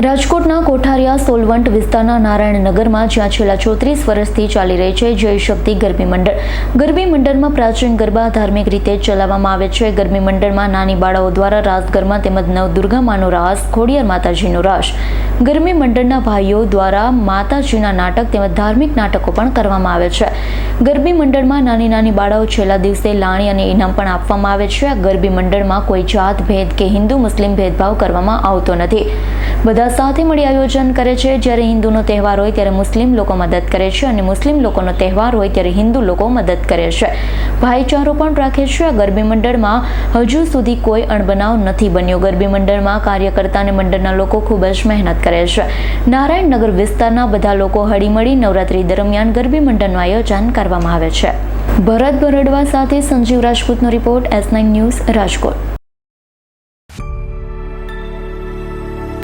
રાજકોટના કોઠારિયા સોલવંટ વિસ્તારના નારાયણનગરમાં જ્યાં છેલ્લા ચોત્રીસ વર્ષથી ચાલી રહી છે જય શક્તિ ગરબી મંડળ. ગરબી મંડળમાં પ્રાચીન ગરબા ધાર્મિક રીતે ચલાવવામાં આવે છે. ગરબી મંડળમાં નાની બાળાઓ દ્વારા રાસ ગરબા તેમજ નવદુર્ગા માનો રાસ, ખોડિયાર માતાજીનો રાસ. ગરબી મંડળના ભાઈઓ દ્વારા માતાજીના નાટક તેમજ ધાર્મિક નાટકો પણ કરવામાં આવે છે. ગરબી મંડળમાં નાની નાની બાળાઓ છેલ્લા દિવસે લાણી અને ઇનામ પણ આપવામાં આવે છે. આ ગરબી મંડળમાં કોઈ જાત ભેદ કે હિન્દુ મુસ્લિમ ભેદભાવ કરવામાં આવતો નથી. બધા સાથે મળી આયોજન કરે છે. જ્યારે હિન્દુનો તહેવાર હોય ત્યારે મુસ્લિમ લોકો મદદ કરે છે અને મુસ્લિમ લોકોનો તહેવાર હોય ત્યારે હિન્દુ લોકો મદદ કરે છે. ભાઈચારો પણ રાખે છે. આ ગરબી મંડળમાં હજુ સુધી કોઈ અણબનાવ નથી બન્યો. ગરબી મંડળમાં કાર્યકર્તા અને મંડળના લોકો ખૂબ જ મહેનત કરે છે. નારાયણનગર વિસ્તારના બધા લોકો હળીમળી નવરાત્રી દરમિયાન ગરબી મંડળનું આયોજન કરવામાં આવે છે. ભરત બરડવા સાથે Sanjeev રાજપૂતનો report S nine news Rajkot.